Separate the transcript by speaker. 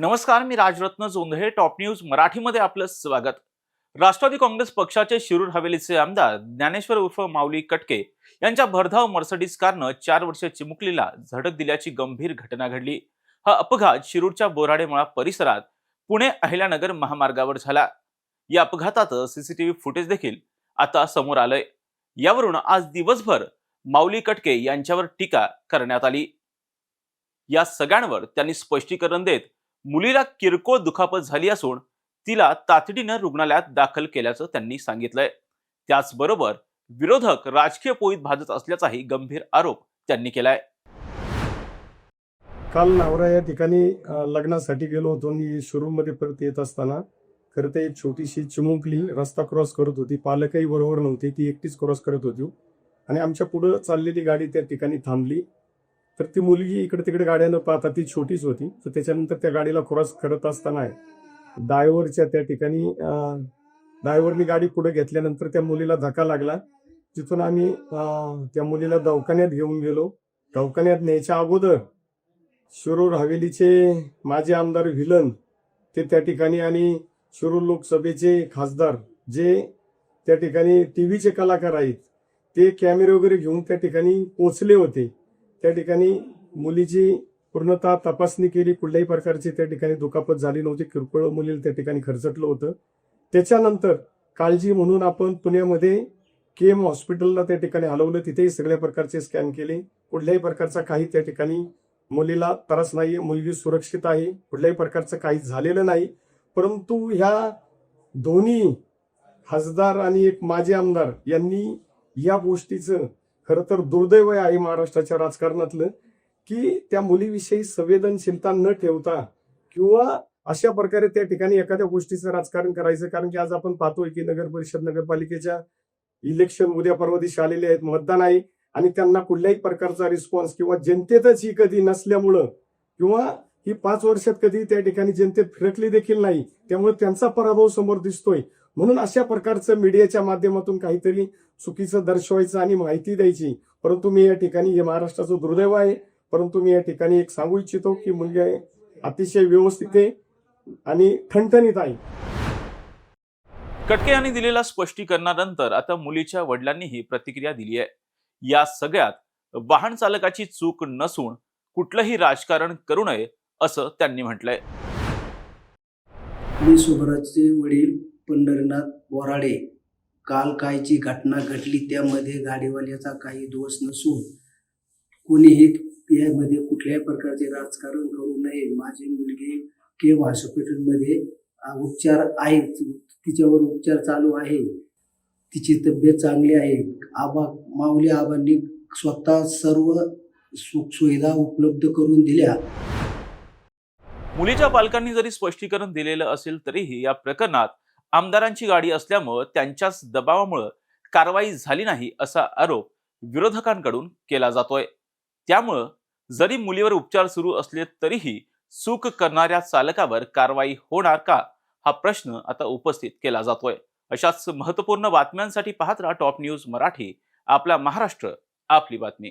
Speaker 1: नमस्कार मी Rajratna Jondhale top news मराठीमध्ये आपलं स्वागत. राष्ट्रवादी काँग्रेस पक्षाचे शिरूर हवेलीचे आमदार ज्ञानेश्वर उर्फ माऊली कटके यांच्या भरधाव मर्सडीज कारनं चार वर्ष चिमुकलीला झडक दिल्याची गंभीर घटना घडली. हा अपघात शिरूरच्या बोराडेमळा परिसरात पुणे अहिल्यानगर महामार्गावर झाला. या अपघातात सीसीटीव्ही फुटेज देखील आता समोर आलंय. यावरून आज दिवसभर माऊली कटके यांच्यावर टीका करण्यात आली. या सगळ्यांवर त्यांनी स्पष्टीकरण देत मुलीला किरकोळ दुखापत झाली असून तिला तातडीनं रुग्णालयात दाखल केल्याचं त्यांनी सांगितलंय. त्याचबरोबर विरोधक राजकीय पोळीत भाजत असल्याचाही गंभीर आरोप त्यांनी केलाय.
Speaker 2: काल नावरा या ठिकाणी लग्नासाठी गेलो होतो आणि शोरूममध्ये परत येत असताना खरं तर एक छोटीशी चिमुकली रस्ता क्रॉस करत होती. पालकही बरोबर नव्हती ती एकटीच क्रॉस करत होती. आणि आमच्या पुढं चाललेली गाडी त्या ठिकाणी थांबली. तर ती मुलगी इकडे तिकडे गाड्या न पाहता ती छोटीच होती. तर त्याच्यानंतर त्या गाडीला क्रॉस करत असताना डायव्हरच्या त्या ठिकाणी डायव्हरनी गाडी पुढे घेतल्यानंतर त्या मुलीला धक्का लागला. तिथून आम्ही त्या मुलीला दवाखान्यात घेऊन गेलो. दवाखान्यात न्यायच्या अगोदर शिरूर हवेलीचे माजी आमदार व्हिलन ते त्या ठिकाणी आणि शिरूर लोकसभेचे खासदार जे त्या ठिकाणी टी व्हीचे कलाकार आहेत ते कॅमेरे वगैरे घेऊन त्या ठिकाणी पोचले होते. त्या ठिकाणी मुलीची पूर्णतः तपासणी केली कुठल्याही प्रकारची त्या ठिकाणी दुखापत झाली नव्हती. किरकोळ मुलीला त्या ठिकाणी खर्चटलं होतं. त्याच्यानंतर काळजी म्हणून आपण पुण्यामध्ये के एम हॉस्पिटलला त्या ठिकाणी हलवलं. तिथेही सगळ्या प्रकारचे स्कॅन केले. कुठल्याही प्रकारचा काही त्या ठिकाणी मुलीला त्रास नाही मुलगी सुरक्षित आहे. कुठल्याही प्रकारचं काही झालेलं नाही. परंतु ह्या दोन्ही खासदार आणि एक माजी आमदार यांनी या गोष्टीचं खरं तर दुर्दैव आहे महाराष्ट्राच्या राजकारणातलं की त्या मुलीविषयी संवेदनशीलता न ठेवता किंवा अशा प्रकारे त्या ठिकाणी एखाद्या गोष्टीचं राजकारण करायचं. कारण की आज आपण पाहतोय की नगर परिषद नगरपालिकेच्या इलेक्शन उद्या परवा दिवशी आलेले आहेत मतदान आहे आणि त्यांना कुठल्याही प्रकारचा रिस्पॉन्स किंवा जनतेतच ही कधी नसल्यामुळं किंवा ही पाच वर्षात कधी त्या ठिकाणी जनतेत फिरकली देखील नाही त्यामुळे त्यांचा पराभव समोर दिसतोय. म्हणून अशा प्रकारचं मीडियाच्या माध्यमातून काहीतरी चुकीचं दर्शवायचं आणि माहिती द्यायची. परंतु मी या ठिकाणी हे महाराष्ट्राचं दुर्दैव आहे. परंतु मी या ठिकाणी एक सांगू इच्छितो की मुलगी आहे अतिशय व्यवस्थित आहे आणि ठणठणीत आहे.
Speaker 1: कटके यांनी दिलेल्या स्पष्टीकरणानंतर आता मुलीच्या वडिलांनीही प्रतिक्रिया दिली आहे. या सगळ्यात वाहन चालकाची चूक नसून कुठलंही राजकारण करू नये असं त्यांनी म्हटलंय.
Speaker 3: मी सुभराजचे वडील पंढरीनाथ बोराडे काल काय जी घटना घडली त्यामध्ये गाडीवाल्याचा काही दोष नसून कोणीही यामध्ये कुठल्याही प्रकारचे राजकारण करू नये. माझी मुलगी के हॉस्पिटलमध्ये उपचार आहेत. तिच्यावर उपचार चालू आहे. तिची तब्येत चांगली आहे. आबा माऊली आबांनी स्वतः सर्व सुखसुविधा उपलब्ध करून दिल्या.
Speaker 1: मुलीच्या पालकांनी जरी स्पष्टीकरण दिलेलं असेल तरीही या प्रकरणात आमदारांची गाडी असल्यामुळं त्यांच्याच दबावामुळं कारवाई झाली नाही असा आरोप विरोधकांकडून केला जातोय. त्यामुळं जरी मुलीवर उपचार सुरू असले तरीही चूक करणाऱ्या चालकावर कारवाई होणार का हा प्रश्न आता उपस्थित केला जातोय. अशाच महत्त्वपूर्ण बातम्यांसाठी पाहत राहा टॉप न्यूज मराठी. आपला महाराष्ट्र आपली बातमी.